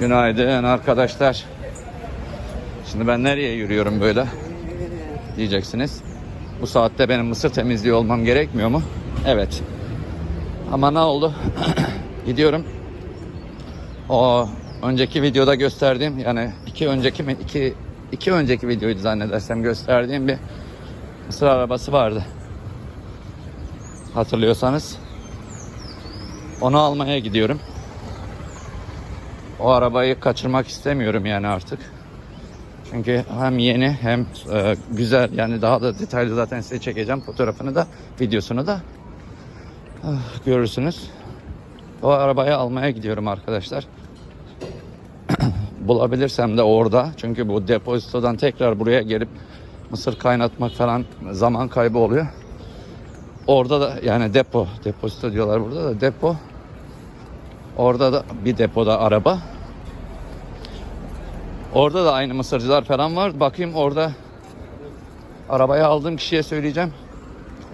Günaydın arkadaşlar. Şimdi ben nereye yürüyorum böyle? Diyeceksiniz. Bu saatte benim mısır temizliği olmam gerekmiyor mu? Evet. Ama ne oldu? Gidiyorum. O önceki videoda gösterdiğim yani iki önceki mi iki iki önceki videoydu zannedersem gösterdiğim bir mısır arabası vardı. Hatırlıyorsanız. Onu almaya gidiyorum. O arabayı kaçırmak istemiyorum yani artık. Çünkü hem yeni hem e, güzel yani daha da detaylı zaten size çekeceğim fotoğrafını da videosunu da Ah, görürsünüz. O arabayı almaya gidiyorum arkadaşlar. Bulabilirsem de orada çünkü bu depozitodan tekrar buraya gelip mısır kaynatmak falan zaman kaybı oluyor. Orada da yani depo, depozito diyorlar burada da depo. Orada da bir depoda araba. Orada da aynı mısırcılar falan var. Bakayım orada arabayı aldığım kişiye söyleyeceğim.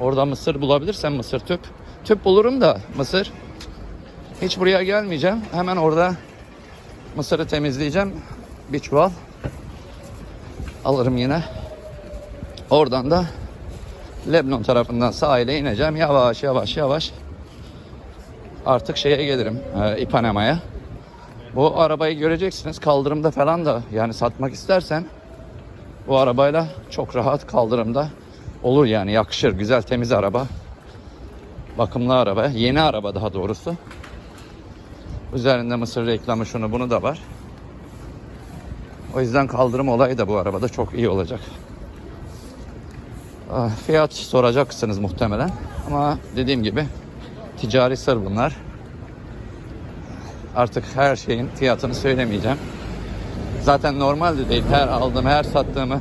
Orada mısır bulabilirsem mısır tüp. Tüp bulurum da mısır. Hiç buraya gelmeyeceğim. Hemen orada mısırı temizleyeceğim. Bir çuval. Alırım yine. Oradan da Lebanon tarafından sahile ineceğim. Yavaş yavaş yavaş. Artık şeye gelirim. E, İpanema'ya. Bu arabayı göreceksiniz. Kaldırımda falan da yani satmak istersen bu arabayla çok rahat kaldırımda olur yani yakışır. Güzel temiz araba. Bakımlı araba. Yeni araba daha doğrusu. Üzerinde mısır reklamı şunu bunu da var. O yüzden kaldırım olayı da bu arabada çok iyi olacak. Ah, Fiyat soracaksınız muhtemelen. Ama dediğim gibi ticari sır bunlar. Artık her şeyin fiyatını söylemeyeceğim. Zaten normal de değil. Her aldığım, her sattığımı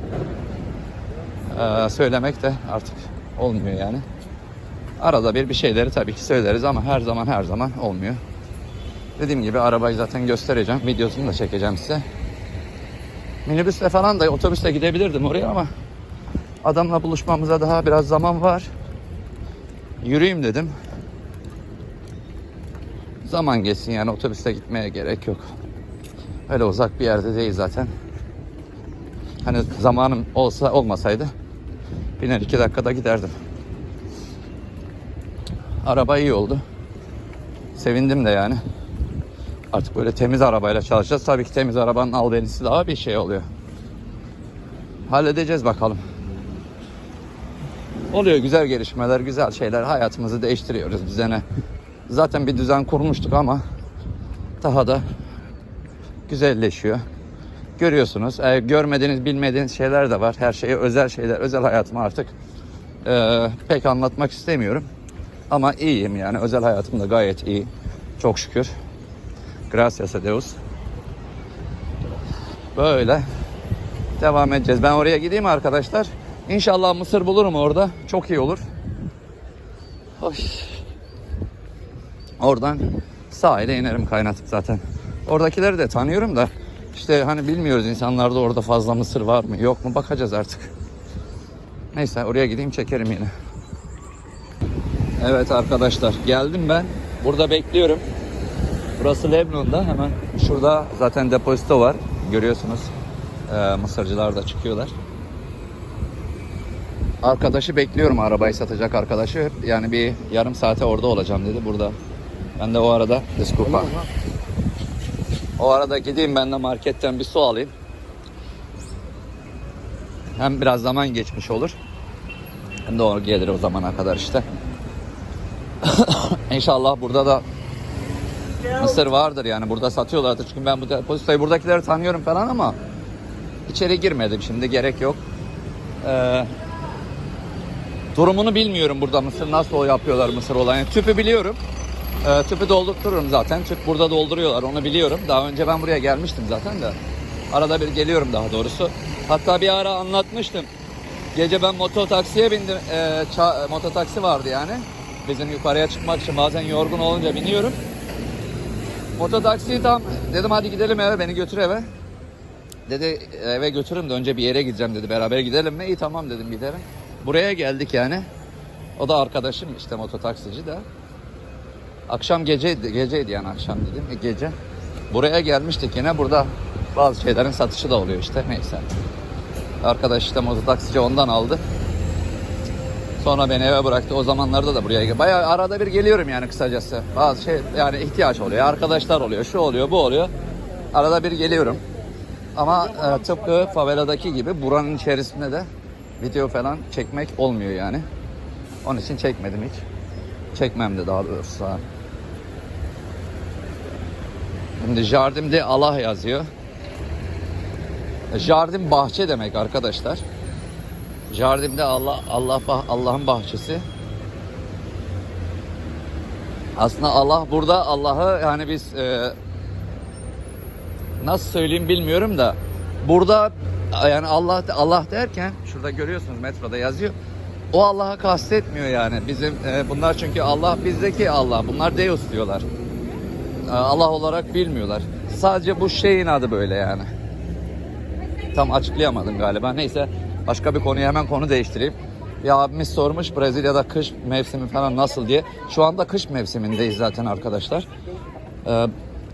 eee, söylemek de artık olmuyor yani. Arada bir bir şeyleri tabii ki söyleriz ama her zaman her zaman olmuyor. Dediğim gibi arabayı zaten göstereceğim. Videosunu da çekeceğim size. Minibüsle falan da otobüsle gidebilirdim oraya ama adamla buluşmamıza daha biraz zaman var. Yürüyeyim dedim. Zaman geçsin yani otobüste gitmeye gerek yok. Öyle uzak bir yerde değil zaten. Hani zamanım olsa olmasaydı biner iki dakikada giderdim. Araba iyi oldu. Sevindim de yani. Artık böyle temiz arabayla çalışacağız. Tabii ki temiz arabanın albenisi daha bir şey oluyor. Halledeceğiz bakalım. Oluyor güzel gelişmeler, güzel şeyler. Hayatımızı değiştiriyoruz bize ne. Zaten bir düzen kurmuştuk ama daha da güzelleşiyor. Görüyorsunuz. E, görmediğiniz, bilmediğiniz şeyler de var. Her şeye özel şeyler, özel hayatımı artık e, pek anlatmak istemiyorum. Ama iyiyim yani. Özel hayatım da gayet iyi. Çok şükür. Gracias a Deus. Böyle devam edeceğiz. Ben oraya gideyim arkadaşlar. İnşallah mısır bulurum orada. Çok iyi olur. Oy. Oradan sahile inerim kaynatıp zaten. Oradakileri de tanıyorum da işte hani bilmiyoruz insanlarda orada fazla mısır var mı yok mu bakacağız artık. Neyse oraya gideyim çekerim yine. Evet arkadaşlar geldim ben. Burada bekliyorum. Burası Leblon'da hemen şurada zaten depozito var. Görüyorsunuz. Ee, mısırcılar da çıkıyorlar. Arkadaşı bekliyorum arabayı satacak arkadaşı. Yani bir yarım saate orada olacağım dedi burada. Ben de o arada Disculpa. O arada gideyim ben de marketten bir su alayım. Hem biraz zaman geçmiş olur. Hem de o gelir o zamana kadar işte. İnşallah burada da mısır vardır yani burada satıyorlardır. Çünkü ben bu depozitoyu buradakileri tanıyorum falan ama içeri girmedim şimdi gerek yok. Ee, durumunu bilmiyorum burada mısır nasıl yapıyorlar mısır olayını. Tüpü biliyorum. Ee, tüpü doldurturum zaten. Tüp burada dolduruyorlar onu biliyorum. Daha önce ben buraya gelmiştim zaten de. Arada bir geliyorum daha doğrusu. Hatta bir ara anlatmıştım. Gece ben mototaksiye bindim. Ee, ça- mototaksi vardı yani. Bizim yukarıya çıkmak için bazen yorgun olunca biniyorum. Mototaksiyi tam dedim hadi gidelim eve beni götür eve. Dedi eve götürün de önce bir yere gideceğim dedi beraber gidelim mi? İyi tamam dedim gidelim. Buraya geldik yani. O da arkadaşım işte mototaksici de. Akşam geceydi, geceydi yani akşam dedim. E, gece. Buraya gelmiştik yine. Burada bazı şeylerin satışı da oluyor işte. Neyse. Arkadaş işte mototaksici ondan aldı. Sonra beni eve bıraktı. O zamanlarda da buraya. Bayağı arada bir geliyorum yani kısacası. Bazı şey yani ihtiyaç oluyor. Arkadaşlar oluyor. Şu oluyor, bu oluyor. Arada bir geliyorum. Ama e, tıpkı faveladaki gibi buranın içerisinde de video falan çekmek olmuyor yani. Onun için çekmedim hiç. Çekmem de daha doğrusu. Şimdi Jardim'de Allah yazıyor. Jardim bahçe demek arkadaşlar. Jardim'de Allah Allah bah- Allah'ın bahçesi. Aslında Allah burada Allah'ı yani biz e, nasıl söyleyeyim bilmiyorum da burada yani Allah Allah derken şurada görüyorsunuz metroda yazıyor. O Allah'ı kastetmiyor yani. Bizim e, bunlar çünkü Allah bizdeki Allah. Bunlar Deus diyorlar. Allah olarak bilmiyorlar. Sadece bu şeyin adı böyle yani. Tam açıklayamadım galiba. Neyse başka bir konuya hemen konu değiştireyim. Bir abimiz sormuş Brezilya'da kış mevsimi falan nasıl diye. Şu anda kış mevsimindeyiz zaten arkadaşlar. Ee,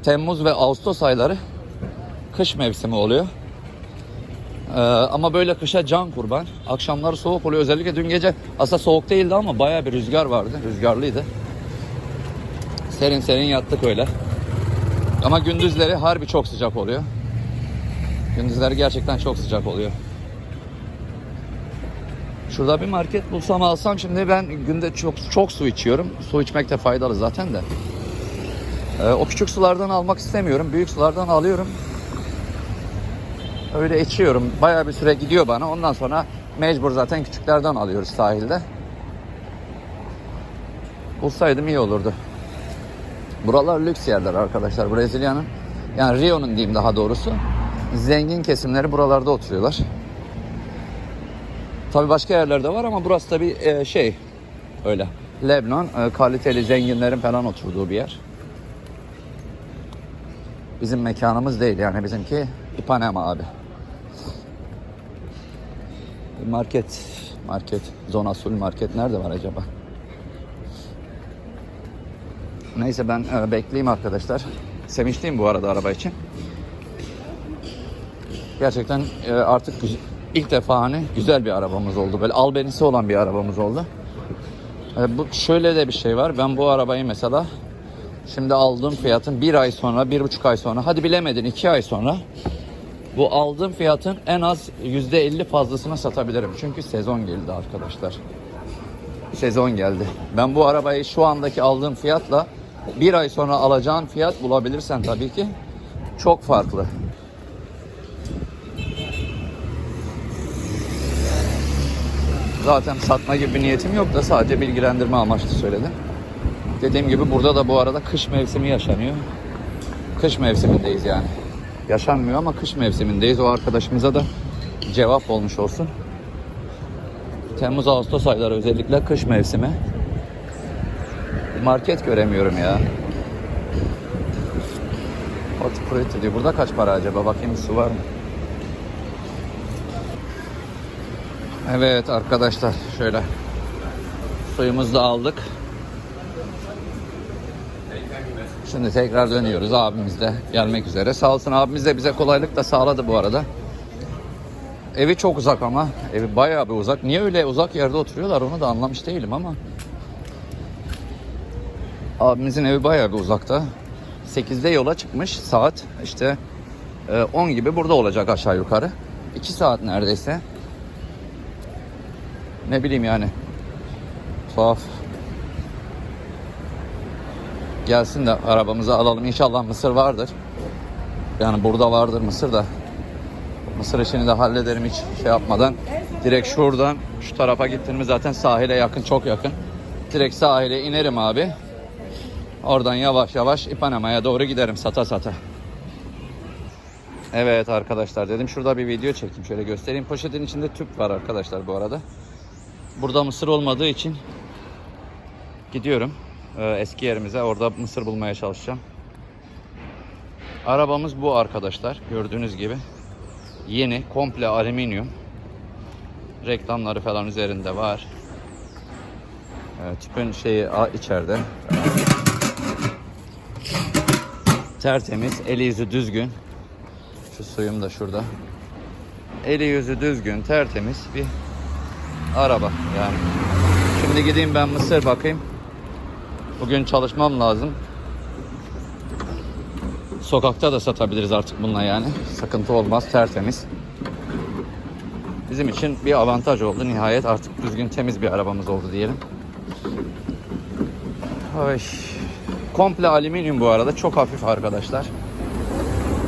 Temmuz ve Ağustos ayları kış mevsimi oluyor. Ee, ama böyle kışa can kurban. Akşamları soğuk oluyor. Özellikle dün gece aslında soğuk değildi ama baya bir rüzgar vardı. Rüzgarlıydı. Serin serin yattık öyle. Ama gündüzleri harbi çok sıcak oluyor. Gündüzleri gerçekten çok sıcak oluyor. Şurada bir market bulsam alsam şimdi ben günde çok çok su içiyorum. Su içmek de faydalı zaten de. Ee, o küçük sulardan almak istemiyorum. Büyük sulardan alıyorum. Öyle içiyorum. Bayağı bir süre gidiyor bana. Ondan sonra mecbur zaten küçüklerden alıyoruz sahilde. Bulsaydım iyi olurdu. Buralar lüks yerler arkadaşlar. Brezilya'nın yani Rio'nun diyeyim daha doğrusu. Zengin kesimleri buralarda oturuyorlar. Tabi başka yerlerde var ama burası tabi şey öyle. Lebanon e, kaliteli zenginlerin falan oturduğu bir yer. Bizim mekanımız değil yani bizimki Ipanema abi. Market, market, Zona Sul market nerede var acaba? Neyse ben e, bekleyeyim arkadaşlar. Sevinçliyim bu arada araba için. Gerçekten e, artık ilk defa hani güzel bir arabamız oldu. Böyle albenisi olan bir arabamız oldu. E, bu şöyle de bir şey var. Ben bu arabayı mesela şimdi aldığım fiyatın bir ay sonra, bir buçuk ay sonra, hadi bilemedin iki ay sonra bu aldığım fiyatın en az yüzde elli fazlasını satabilirim. Çünkü sezon geldi arkadaşlar. Sezon geldi. Ben bu arabayı şu andaki aldığım fiyatla bir ay sonra alacağın fiyat bulabilirsen tabii ki çok farklı. Zaten satma gibi bir niyetim yok da sadece bilgilendirme amaçlı söyledim. Dediğim gibi burada da bu arada kış mevsimi yaşanıyor. Kış mevsimindeyiz yani. Yaşanmıyor ama kış mevsimindeyiz. O arkadaşımıza da cevap olmuş olsun. Temmuz Ağustos ayları özellikle kış mevsimi. Market göremiyorum ya. Horticultura diyor. Burada kaç para acaba? Bakayım su var mı? Evet arkadaşlar şöyle suyumuzu da aldık. Şimdi tekrar dönüyoruz. Abimiz de gelmek üzere. Sağ olsun abimiz de bize kolaylık da sağladı bu arada. Evi çok uzak ama. Evi bayağı bir uzak. Niye öyle uzak yerde oturuyorlar onu da anlamış değilim ama. Abimizin evi bayağı bir uzakta. 8'de yola çıkmış. Saat işte e, 10 gibi burada olacak aşağı yukarı. 2 saat neredeyse. Ne bileyim yani. Tuhaf. Gelsin de arabamızı alalım. İnşallah mısır vardır. Yani burada vardır mısır da. Mısır işini de hallederim hiç şey yapmadan. Direkt şuradan şu tarafa gittim mi zaten sahile yakın çok yakın. Direkt sahile inerim abi. Oradan yavaş yavaş İpanema'ya doğru giderim sata sata. Evet arkadaşlar dedim şurada bir video çekeyim. Şöyle göstereyim. Poşetin içinde tüp var arkadaşlar bu arada. Burada mısır olmadığı için gidiyorum e, eski yerimize. Orada mısır bulmaya çalışacağım. Arabamız bu arkadaşlar. Gördüğünüz gibi. Yeni, komple alüminyum. Reklamları falan üzerinde var. E, tüpün şeyi içeride. Tertemiz, eli yüzü düzgün. Şu suyum da şurada. Eli yüzü düzgün, tertemiz bir araba yani. Şimdi gideyim ben mısır bakayım. Bugün çalışmam lazım. Sokakta da satabiliriz artık bununla yani. Sıkıntı olmaz, tertemiz. Bizim için bir avantaj oldu. Nihayet artık düzgün, temiz bir arabamız oldu diyelim. Ay. Komple alüminyum bu arada. Çok hafif arkadaşlar.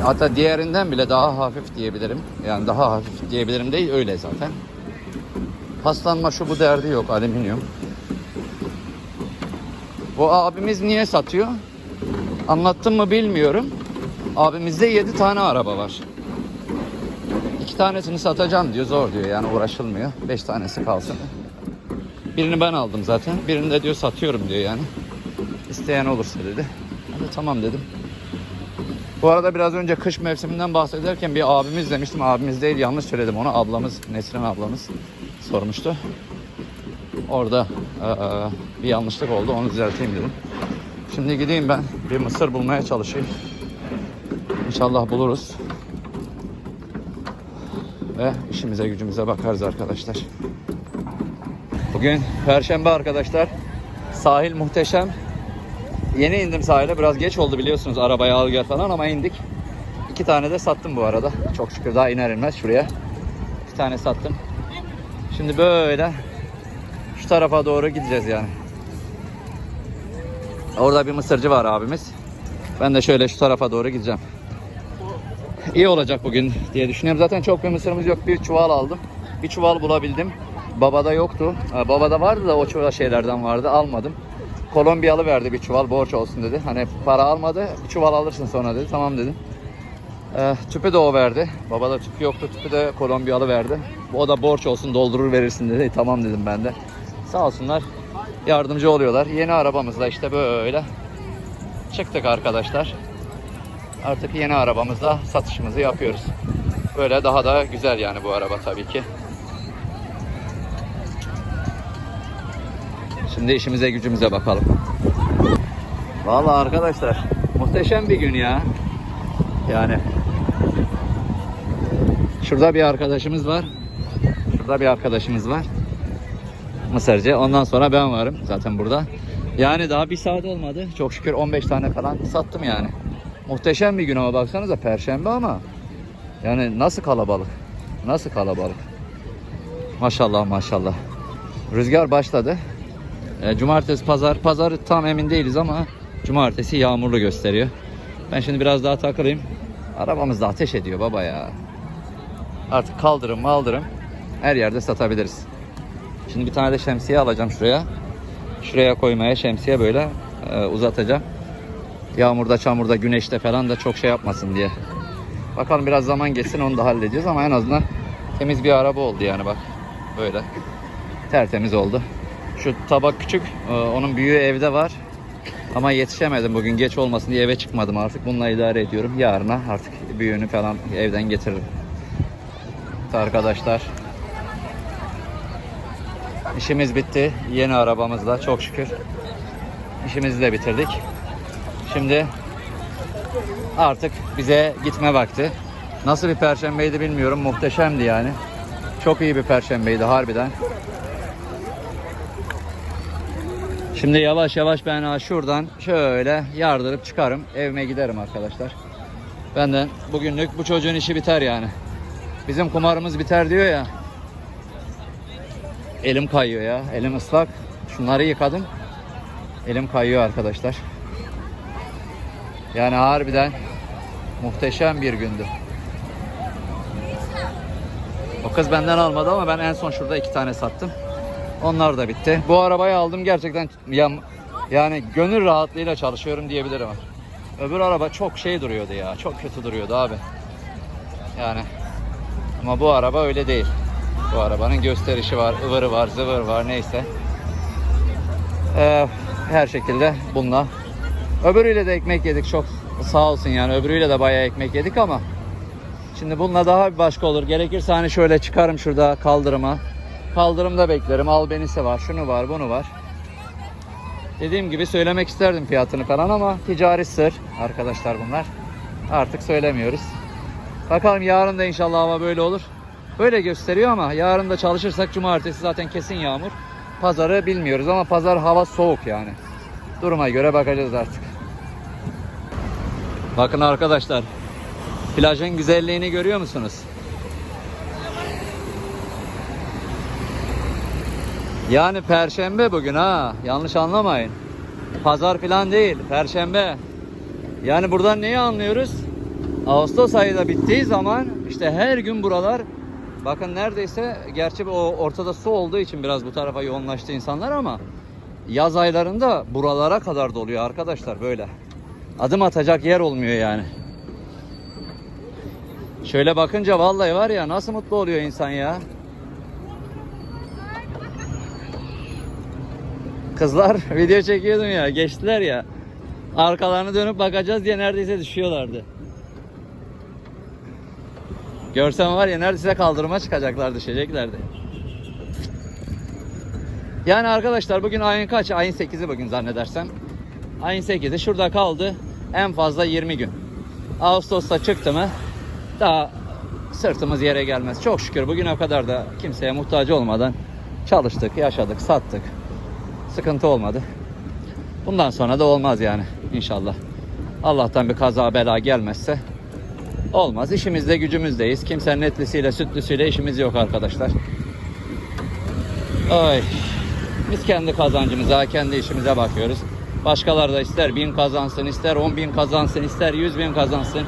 Hatta diğerinden bile daha hafif diyebilirim. Yani daha hafif diyebilirim değil öyle zaten. Paslanma şu bu derdi yok alüminyum. Bu abimiz niye satıyor? Anlattım mı bilmiyorum. Abimizde 7 tane araba var. İki tanesini satacağım diyor. Zor diyor yani uğraşılmıyor. 5 tanesi kalsın. Birini ben aldım zaten. Birini de diyor satıyorum diyor yani. İsteyen olursa dedi. Ben de tamam dedim. Bu arada biraz önce kış mevsiminden bahsederken bir abimiz demiştim. Abimiz değil yanlış söyledim onu. Ablamız, Nesrin ablamız sormuştu. Orada eee, bir yanlışlık oldu. Onu düzelteyim dedim. Şimdi gideyim ben bir mısır bulmaya çalışayım. İnşallah buluruz. Ve işimize gücümüze bakarız arkadaşlar. Bugün Perşembe arkadaşlar. Sahil muhteşem. Yeni indim sahile. Biraz geç oldu biliyorsunuz arabaya al gel falan ama indik. İki tane de sattım bu arada. Çok şükür daha iner inmez şuraya. İki tane sattım. Şimdi böyle şu tarafa doğru gideceğiz yani. Orada bir mısırcı var abimiz. Ben de şöyle şu tarafa doğru gideceğim. İyi olacak bugün diye düşünüyorum. Zaten çok bir mısırımız yok. Bir çuval aldım. Bir çuval bulabildim. Babada yoktu. Babada vardı da o çuval şeylerden vardı. Almadım. Kolombiyalı verdi bir çuval borç olsun dedi. Hani para almadı. Bir çuval alırsın sonra dedi. Tamam dedim. Ee, tüpü de o verdi. Babada tüp yoktu. Tüpü de Kolombiyalı verdi. O da borç olsun doldurur verirsin dedi. Tamam dedim ben de. Sağ olsunlar. Yardımcı oluyorlar. Yeni arabamızla işte böyle çıktık arkadaşlar. Artık yeni arabamızla satışımızı yapıyoruz. Böyle daha da güzel yani bu araba tabii ki. Şimdi işimize gücümüze bakalım. Vallahi arkadaşlar muhteşem bir gün ya. Yani şurada bir arkadaşımız var. Şurada bir arkadaşımız var. Mısırcı. Ondan sonra ben varım zaten burada. Yani daha bir saat olmadı. Çok şükür 15 tane falan sattım yani. Muhteşem bir gün ama baksanıza perşembe ama yani nasıl kalabalık. Nasıl kalabalık. Maşallah maşallah. Rüzgar başladı. E, cumartesi pazar. Pazarı tam emin değiliz ama cumartesi yağmurlu gösteriyor. Ben şimdi biraz daha takılayım. Arabamız da ateş ediyor baba ya. Artık kaldırım maldırım her yerde satabiliriz. Şimdi bir tane de şemsiye alacağım şuraya. Şuraya koymaya şemsiye böyle e, uzatacağım. Yağmurda, çamurda, güneşte falan da çok şey yapmasın diye. Bakalım biraz zaman geçsin onu da halledeceğiz ama en azından temiz bir araba oldu yani bak. Böyle tertemiz oldu. Şu tabak küçük. e, Onun büyüğü evde var. Ama yetişemedim bugün geç olmasın diye eve çıkmadım artık. Bununla idare ediyorum. Yarına artık büyüğünü falan evden getiririm. Arkadaşlar İşimiz bitti. Yeni arabamızla çok şükür. İşimizi de bitirdik. Şimdi artık bize gitme vakti. Nasıl bir perşembeydi bilmiyorum. Muhteşemdi yani. Çok iyi bir perşembeydi harbiden. Şimdi yavaş yavaş ben şuradan şöyle yardırıp çıkarım. Evime giderim arkadaşlar. Benden bugünlük bu çocuğun işi biter yani. Bizim kumarımız biter diyor ya. Elim kayıyor ya. Elim ıslak. Şunları yıkadım. Elim kayıyor arkadaşlar. Yani harbiden muhteşem bir gündü. O kız benden almadı ama ben en son şurada iki tane sattım. Onlar da bitti. Bu arabayı aldım gerçekten ya, yani gönül rahatlığıyla çalışıyorum diyebilirim. Öbür araba çok şey duruyordu ya. Çok kötü duruyordu abi. Yani ama bu araba öyle değil. Bu arabanın gösterişi var, ıvırı var, zıvır var neyse. Ee, her şekilde bununla. Öbürüyle de ekmek yedik çok sağ olsun yani öbürüyle de bayağı ekmek yedik ama şimdi bununla daha bir başka olur. Gerekirse hani şöyle çıkarım şurada kaldırıma. Kaldırımda beklerim. Albenisi var, şunu var, bunu var. Dediğim gibi söylemek isterdim fiyatını falan ama ticari sır arkadaşlar bunlar. Artık söylemiyoruz. Bakalım yarın da inşallah hava böyle olur. Böyle gösteriyor ama yarın da çalışırsak cumartesi zaten kesin yağmur. Pazarı bilmiyoruz ama pazar hava soğuk yani. Duruma göre bakacağız artık. Bakın arkadaşlar. Plajın güzelliğini görüyor musunuz? Yani perşembe bugün ha. Yanlış anlamayın. Pazar falan değil. Perşembe. Yani buradan neyi anlıyoruz? Ağustos ayı da bittiği zaman işte her gün buralar bakın neredeyse gerçi o ortada su olduğu için biraz bu tarafa yoğunlaştı insanlar ama yaz aylarında buralara kadar doluyor arkadaşlar böyle. Adım atacak yer olmuyor yani. Şöyle bakınca vallahi var ya nasıl mutlu oluyor insan ya. Kızlar video çekiyordum ya geçtiler ya. Arkalarını dönüp bakacağız diye neredeyse düşüyorlardı. Görsem var ya neredeyse kaldırıma çıkacaklar düşeceklerdi. Yani arkadaşlar bugün ayın kaç? Ayın 8'i bugün zannedersem. Ayın 8'i şurada kaldı. En fazla 20 gün. Ağustos'ta çıktı mı daha sırtımız yere gelmez. Çok şükür bugüne kadar da kimseye muhtaç olmadan çalıştık, yaşadık, sattık. Sıkıntı olmadı. Bundan sonra da olmaz yani inşallah. Allah'tan bir kaza bela gelmezse olmaz. İşimizde gücümüzdeyiz. Kimsenin etlisiyle sütlüsüyle işimiz yok arkadaşlar. Ay. Biz kendi kazancımıza, kendi işimize bakıyoruz. Başkaları da ister bin kazansın, ister on bin kazansın, ister yüz bin kazansın.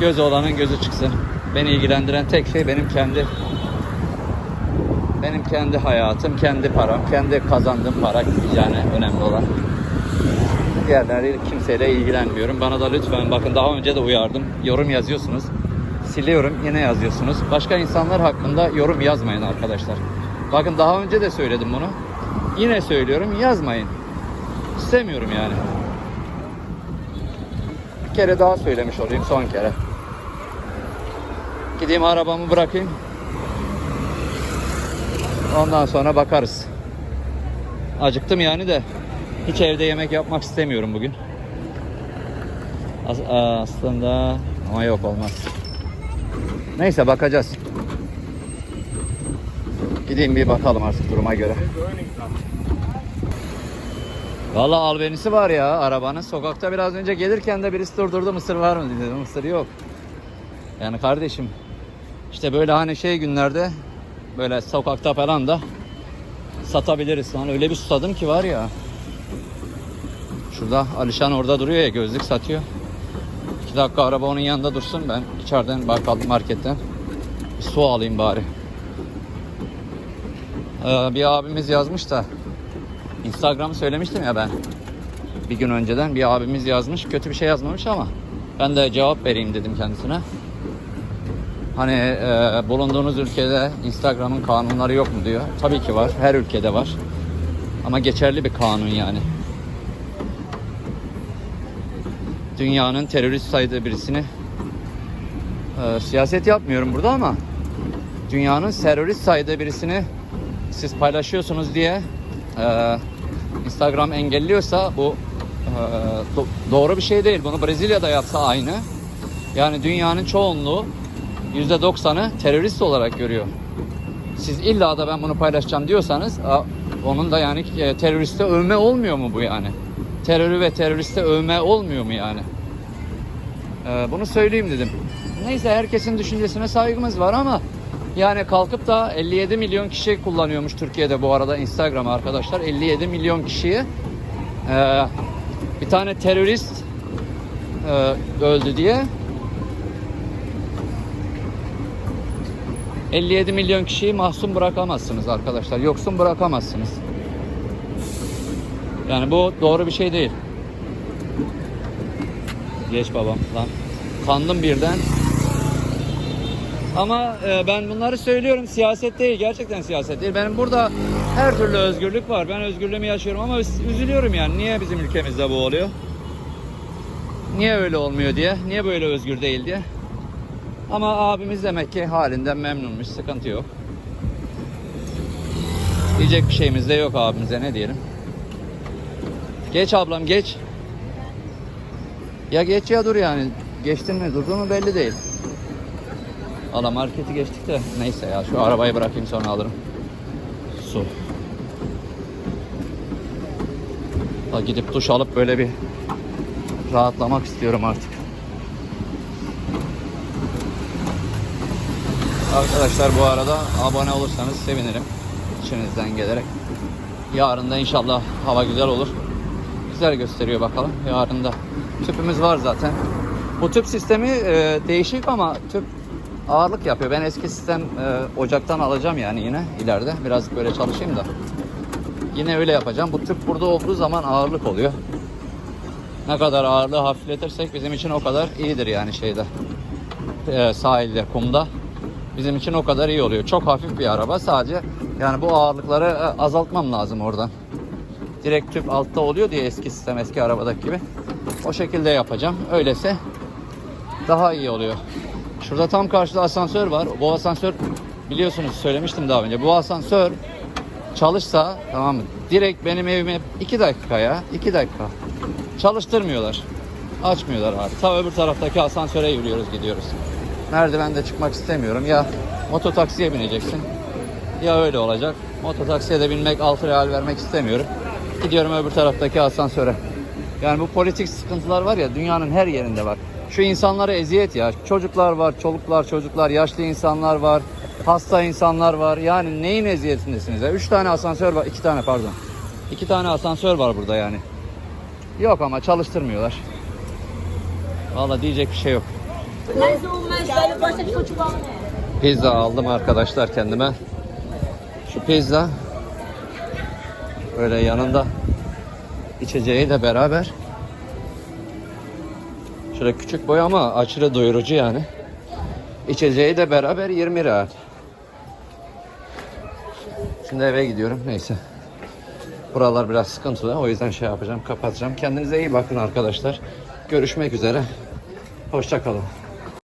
Gözü olanın gözü çıksın. Beni ilgilendiren tek şey benim kendi benim kendi hayatım, kendi param, kendi kazandığım para yani önemli olan. Diğerleri kimseyle ilgilenmiyorum. Bana da lütfen bakın daha önce de uyardım. Yorum yazıyorsunuz. Siliyorum yine yazıyorsunuz. Başka insanlar hakkında yorum yazmayın arkadaşlar. Bakın daha önce de söyledim bunu. Yine söylüyorum yazmayın. İstemiyorum yani. Bir kere daha söylemiş olayım son kere. Gideyim arabamı bırakayım. Ondan sonra bakarız. Acıktım yani de hiç evde yemek yapmak istemiyorum bugün. As- aslında ama yok olmaz. Neyse bakacağız. Gideyim bir bakalım artık duruma göre. Valla albenisi var ya arabanın. Sokakta biraz önce gelirken de birisi durdurdu mısır var mı dedi. Mısır yok. Yani kardeşim işte böyle hani şey günlerde böyle sokakta falan da satabiliriz. Lan öyle bir susadım ki var ya. Şurada Alişan orada duruyor ya gözlük satıyor. İki dakika araba onun yanında dursun ben içeriden bakalım marketten bir su alayım bari. Ee, bir abimiz yazmış da Instagram'ı söylemiştim ya ben. Bir gün önceden bir abimiz yazmış. Kötü bir şey yazmamış ama ben de cevap vereyim dedim kendisine. Hani e, bulunduğunuz ülkede Instagram'ın kanunları yok mu diyor. Tabii ki var. Her ülkede var. Ama geçerli bir kanun yani. Dünyanın terörist saydığı birisini e, siyaset yapmıyorum burada ama dünyanın terörist saydığı birisini siz paylaşıyorsunuz diye e, Instagram engelliyorsa bu e, do- doğru bir şey değil. Bunu Brezilya'da yapsa aynı. Yani dünyanın çoğunluğu %90'ı terörist olarak görüyor. Siz illa da ben bunu paylaşacağım diyorsanız onun da yani e, teröriste övme olmuyor mu bu yani? Terörü ve teröriste övme olmuyor mu yani? E, bunu söyleyeyim dedim. Neyse herkesin düşüncesine saygımız var ama yani kalkıp da 57 milyon kişi kullanıyormuş Türkiye'de bu arada Instagram arkadaşlar. 57 milyon kişiyi e, bir tane terörist öldü diye 57 milyon kişiyi mahzun bırakamazsınız arkadaşlar. Yoksun bırakamazsınız. Yani bu doğru bir şey değil. Geç babam lan. Kandım birden. Ama e, ben bunları söylüyorum siyaset değil gerçekten siyaset değil. Benim burada her türlü özgürlük var. Ben özgürlüğümü yaşıyorum ama üz- üzülüyorum yani. Niye bizim ülkemizde bu oluyor? Niye öyle olmuyor diye. Niye böyle özgür değil diye. Ama abimiz demek ki halinden memnunmuş. Sıkıntı yok. Diyecek bir şeyimiz de yok abimize ne diyelim. Geç ablam geç. Ya geç ya dur yani. Geçtin mi durdun mu belli değil. Valla marketi geçtik de neyse ya şu arabayı bırakayım sonra alırım. Su. Ha, gidip duş alıp böyle bir rahatlamak istiyorum artık. Arkadaşlar bu arada abone olursanız sevinirim. İçinizden gelerek. Yarın da inşallah hava güzel olur. Güzel gösteriyor bakalım. Yarın da tüpümüz var zaten. Bu tüp sistemi e, değişik ama tüp ağırlık yapıyor. Ben eski sistem e, ocaktan alacağım yani yine ileride. Biraz böyle çalışayım da. Yine öyle yapacağım. Bu tüp burada olduğu zaman ağırlık oluyor. Ne kadar ağırlığı hafifletirsek bizim için o kadar iyidir yani şeyde. E, sahilde, kumda. Bizim için o kadar iyi oluyor. Çok hafif bir araba sadece. Yani bu ağırlıkları e, azaltmam lazım oradan. Direkt tüp altta oluyor diye eski sistem eski arabadaki gibi. O şekilde yapacağım. Öylese daha iyi oluyor. Şurada tam karşıda asansör var. Bu asansör biliyorsunuz söylemiştim daha önce. Bu asansör çalışsa tamam mı? Direkt benim evime 2 dakikaya 2 dakika çalıştırmıyorlar. Açmıyorlar abi. Ta öbür taraftaki asansöre yürüyoruz gidiyoruz. Merdivende çıkmak istemiyorum. Ya mototaksiye bineceksin. Ya öyle olacak. Mototaksiye de binmek 6 real vermek istemiyorum. Gidiyorum öbür taraftaki asansöre. Yani bu politik sıkıntılar var ya dünyanın her yerinde var. Şu insanlara eziyet ya. Çocuklar var, çoluklar, çocuklar, yaşlı insanlar var, hasta insanlar var. Yani neyin eziyetindesiniz ya? Üç tane asansör var, iki tane pardon. İki tane asansör var burada yani. Yok ama çalıştırmıyorlar. Vallahi diyecek bir şey yok. Pizza aldım arkadaşlar kendime. Şu pizza böyle yanında içeceği de beraber. Şöyle küçük boy ama aşırı doyurucu yani. İçeceği de beraber 20 lira. Şimdi eve gidiyorum neyse. Buralar biraz sıkıntılı o yüzden şey yapacağım kapatacağım. Kendinize iyi bakın arkadaşlar. Görüşmek üzere. Hoşça kalın.